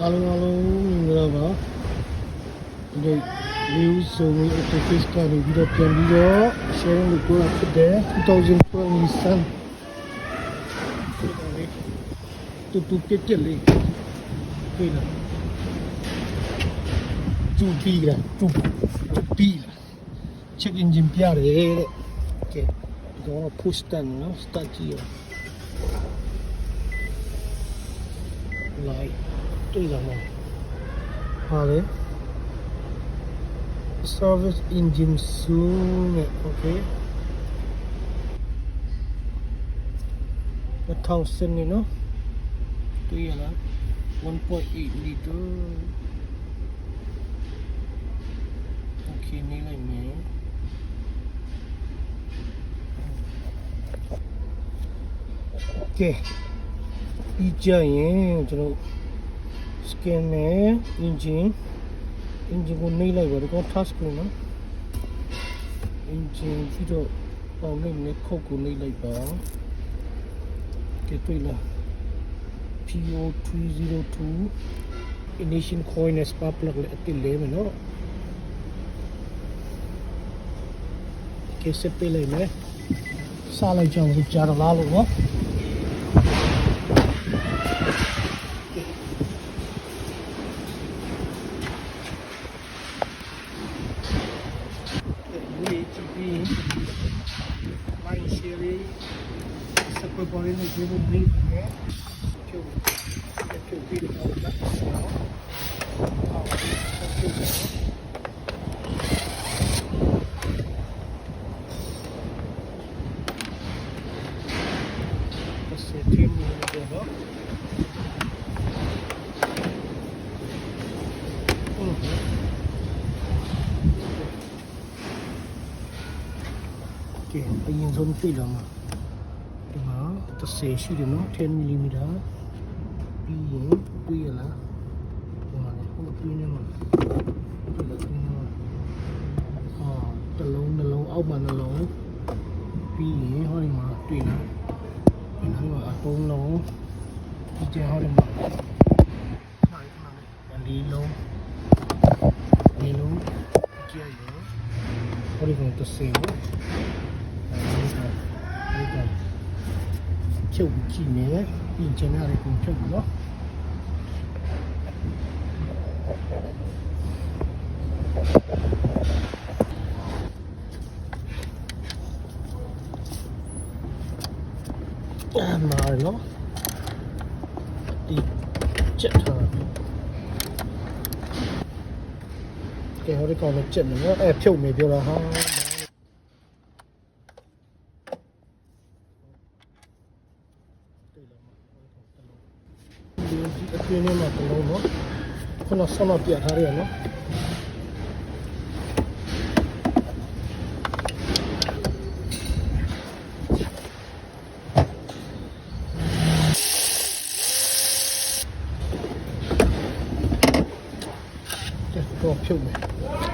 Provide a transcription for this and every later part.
အားလုံးအားလုံးမင်္ဂလာပါဒီနေ့ new zone interface ကနေပြီးတော့ပြန်ပြီးတော့ sharing လုပ်ကိုဖြစ်တယ်2012 Nissan တူတူပြက်ပြက်လေးတွေ့လားကျူပီလားကျူကျူပီလား check engine ပြရတယ်တဲ့ကဲဒီကောင်က push start နော် start ကြည့်ရလိုက် တွေ့လားမဟာလေ service engine soon နဲ့ okay 1000စနေနော်တွေ့ရလား1.8 liter okay နေလိုက်မယ်ကဲဒီကြရင်ကျွန်တော် scan နဲ့ engine engine ကိုနှိပ်လိုက်ပါတော့ task ကိုနော် engine ပြီးတော့ပေါင်နဲ့နဲ့ခုတ်ကိုနှိပ်လိုက်ပါကဲတွေ့လား PO302 ignition coil နဲ့ spark plug လည်းအတိလဲမယ်နော်ကဲဆက်ပေးလိုက်မယ်စားလိုက်ကြအောင်ကြာတော့လားလို့နော် μπορεί να γίνουν μύθια και και βίντεο να Okay, pag yung zombie lang ah. 30ရှိတယ်နော်10 mm ပြီးရင်တွေ့ရလားဒီမှာလေဟိုတွေ့နေမှာတွေ့လားတွေ့နေမှာဟာတစ်လုံးနှလုံးအောက်မှာနှလုံးပြီးရင်ဟောဒီမှာတွေ့လားဒီမှာအကုန်လုံးဒီကျဟောဒီမှာဟာဒီမှာလေလေးလုံးလေးလုံးကြည့်ရအောင်ဟောဒီကောင်30နော် ဒီက ဖြုတ်ကြည့်နေပြင်ချင်ရတဲ့ပုံဖြုတ်နော်အမှားနော်ဒီချက်ထားကဲဟိုဒီကော င်လည်းချက်နေနော်အဲဖြုတ်နေပြောတာဟာဒီအတွင်းထဲမှာတစ်လုံးနော်ခုနဆောင်းပြထားရနော်တော့ဖြုတ်မယ်ဖြုတ်မယ်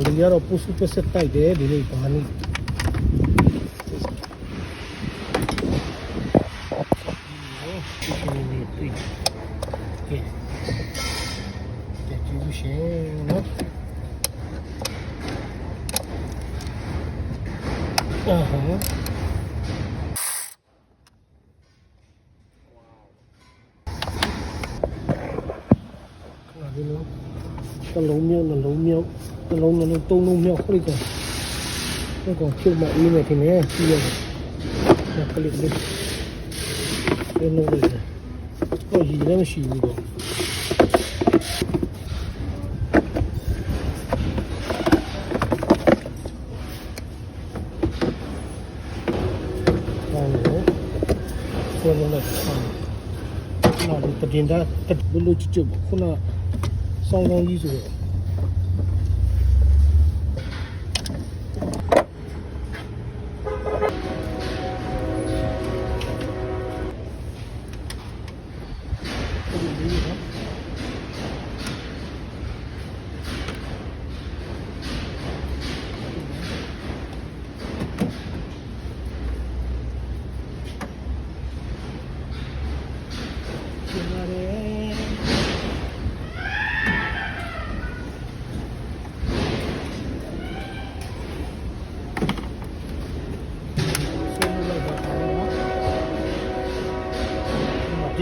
အဲ့ဒီရတော့ပူစုပစက်တိုက်တယ်ဒီလေးဘာနိဒီလိုနေတွေ့ကဲကဲကြည့်ရှင်နော်အာဟာဒီလိုတစ်လုံးမြောက်နှလုံးမြောက် တစ်လုံးနှလုံးသုံးလုံးမြောက်ခလိကောဒီကောင်ဖြုတ်မအေးနေတယ်နဲ့ကြည့်ရတယ်ခလိလေးဒီလိုလေးဟိုကြီးလည်းမရှိဘူးတော့ဟောလို့ဆိုလို့လည်းဆောင်းနာဒီတတင်တာဘလို့ချစ်ချစ်ခုနဆောင်းကောင်းကြီးဆိုတော့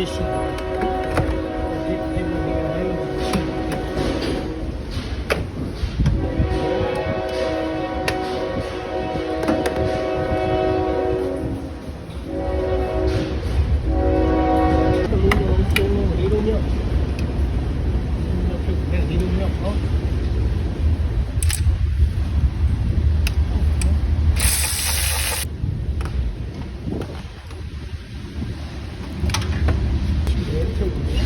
စ်ရှိတယ်ဒီဒီလိုမျိုးရှိတယ်ဒီလိုမျိုးဒီလိုမျိုးဟော ရှိတယ်ထုတ်တယ်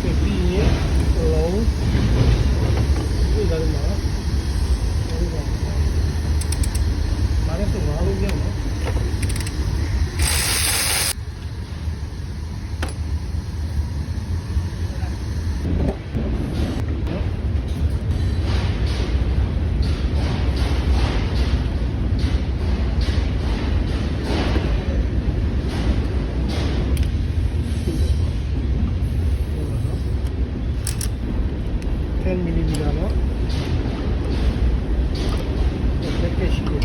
ဒီပြီးရင်လုံးဒီကလည်းမဟုတ်ဘူးမာရစဘာလို့ပြောနော် 10 mm နော်လက်ကရှိတယ်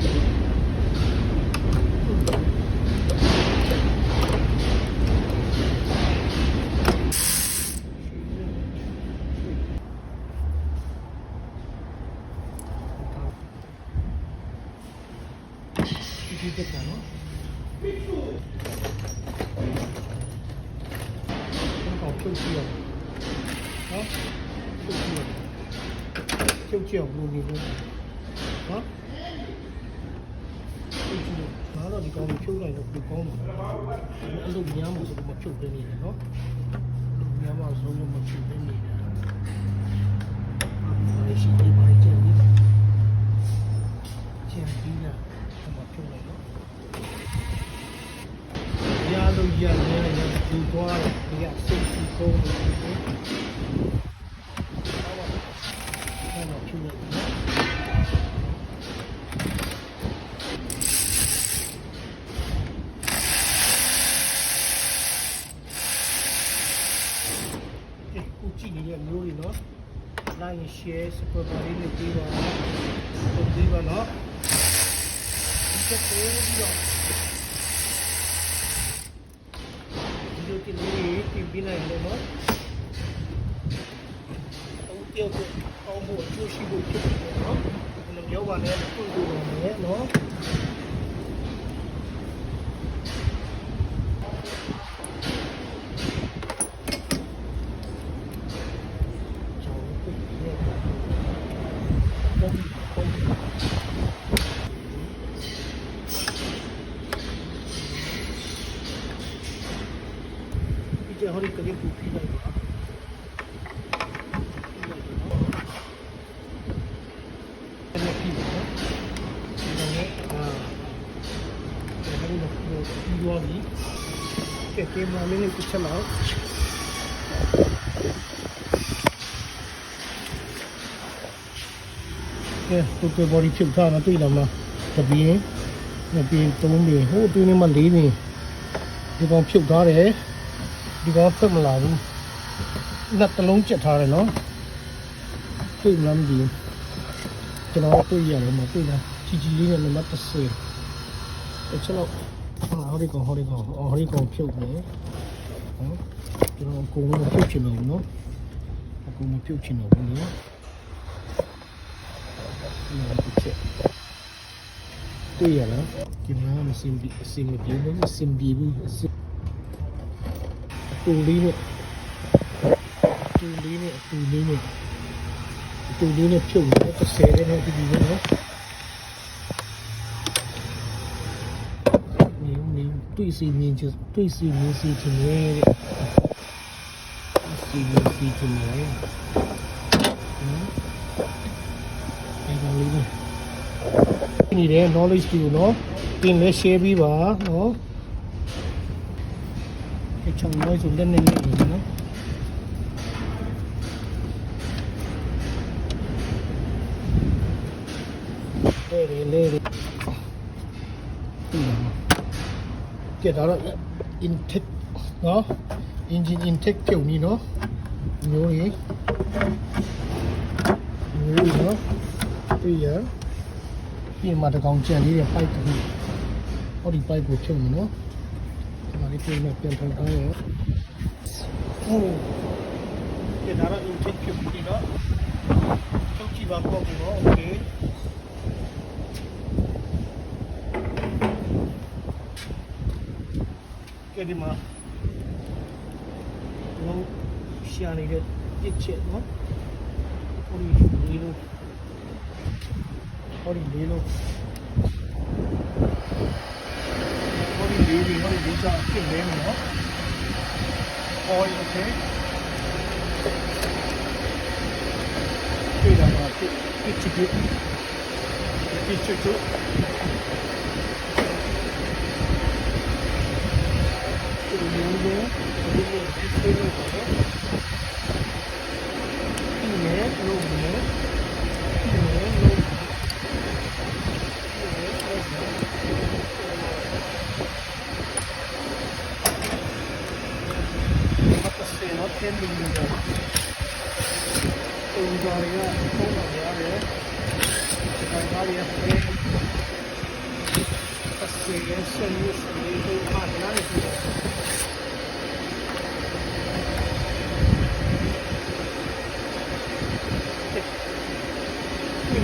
ဒီတက်တာနော်တော့ပြုတ်ကြည့်ရအောင်နော်ပြု တ်ကြည့်ရအောင်ပြုတ်ကြည့်အောင်ဘယ်လိုနေလဲနော်ပြုတ်ကြည့်ငါတော့ဒီကောင်းကိုဖြုတ်လိုက်တော့ဒီကောင်းမှာအဲ့လိုညမ်းမှုဆိုတော့မဖြုတ်နေနေတယ်နော်ညမ်းမှုဆိုလို့မဖြုတ်နေနေတယ်အဲ့ရှိဒီမှာကျန်ပြီးကျန်ပြီးလားမဖြုတ်လိုက်တော့ရလို့ရနေရဒီသွားတယ်ဒီကစိတ်စီဆုံးနေတယ်အဲ့တော့ဖြုတ်လိုက်နော် ဒီခုကြည့် နေတဲ့မျိုးတွေနော် like share subscribe လေးနဲ့ပြီးပါတော့ပြီးပါနော်ဒီချက်ကိုပြီးတော့ဒီလိုတင်လေးပြင်ပြနိုင်လို့နော်အုတ် tiêu ကိုအောင်းဖို့အကျိုးရှိဖို့ဖြစ်တယ်နော်ဒီလိုမျိုးပါနဲ့ပြုတ်လို့ရတယ်နော်ကျောင်းကိုပြည့်ပုံပုံဒီကျဟိုဒီကလေးကိုပြလိုက်ပါအဲ့ဒါပြပါနော်ဒီနေ့အာဒါလည်းတော့ ပြီးသွားပြီကဲကင်မရာလေးနဲ့တစ်ချက်လောက်ကဲကိုကိုဘော်ဒီဖြုတ်ထားတာတွေ့လားမတပင်းတပင်းသုံးပင်ဟိုအတွင်းထဲမှာလေးပင်ဒီကောင်ဖြုတ်ထားတယ်ဒီကောင်ဖက်မလာဘူးနတ်တလုံးကျက်ထားတယ်နော်တွေ့မလားမသိဘူးကျွန်တော်တွေ့ရတယ်မတွေ့လားချီချီလေးနဲ့နံပါတ်30တစ်ချက်တော့ ဟောဒီကောင်ဟောဒီကောင်ဟောဒီကောင်ဖြုတ်တယ်နော်ကျွန်တော်အကုန်လုံးဖြုတ်ချင်တယ်နော်အကုန်လုံးဖြုတ်ချင်တယ်ဘူးနော်နော်ဒီချက်တွေ့ရလားဒီမှာမစင်ဘီစင်မပြေဘူးစင်ဘီဘူးစင်တူလေးနဲ့တူလေးနဲ့တူလေးနဲ့တူလေးနဲ့ဖြုတ်တယ်တစ်ဆယ်နဲ့ဒီဒီနော်နေ နေတွေ့စီမြင်ချတွေ့စီမြင်စီချင်တယ်စီမြင်စီချင်တယ်ဟမ်အဲ့ဒါလေးပဲနေတယ် knowledge ကိုနော်တင်လဲ share ပေးပါနော်ဒီချောင်းလို့ဆိုလက်နေနေနော်လေလေလေလေ ကဲဒါတော့ intake နော် engine intake ပြုတ်နီးနော်မျိုးကြီးမျိုးကြီးနော်ပြရပြင်မှာတကောင်ကြံလေးတွေပိုက်တူဟောဒီ pipe ကိုဖြုတ်မယ်နော်ဒီမှာလေးပြင်နဲ့ပြန်ထောင်ထားရအောင်ဟုတ်ကဲဒါတော့ intake ဖြစ်ပြီနော်ဖြုတ်ကြည့်ပါပေါ့ဘူးနော် okay ကဲဒီမှာလုံးရှာနေတဲ့တစ်ချက်နော်ဟိုဒီလေးလုံးဟိုဒီလေးလုံးဟိုဒီလေးလေးဟိုဒီလေးချာဖြစ်နေမယ်နော်ဟိုဒီ okay တွေ့တာပါတစ်တစ်ချစ်တစ်တစ်ချစ်ချစ် ဒီလိုမျိုးဒီလိုဒီလိုမျိုးပေါ့ဒီနဲ့လုံးနဲ့ဒီနဲ့လုံးအတဆေနော်10မီလီမီတာ ပု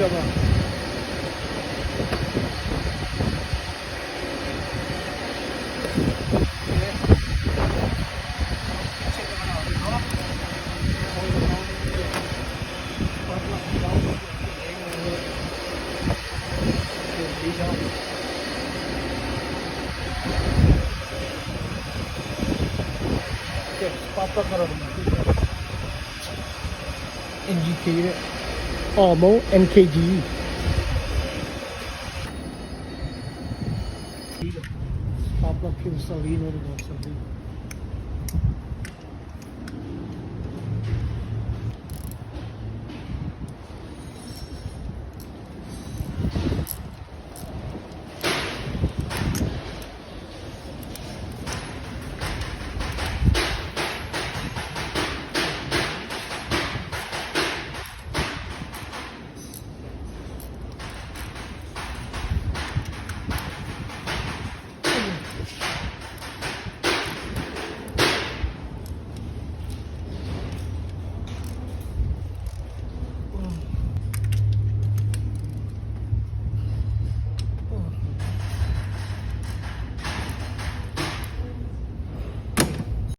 ံစံရက အော်မုံ NKG ပါပါဖြစ်စလီနိုတော့စလီ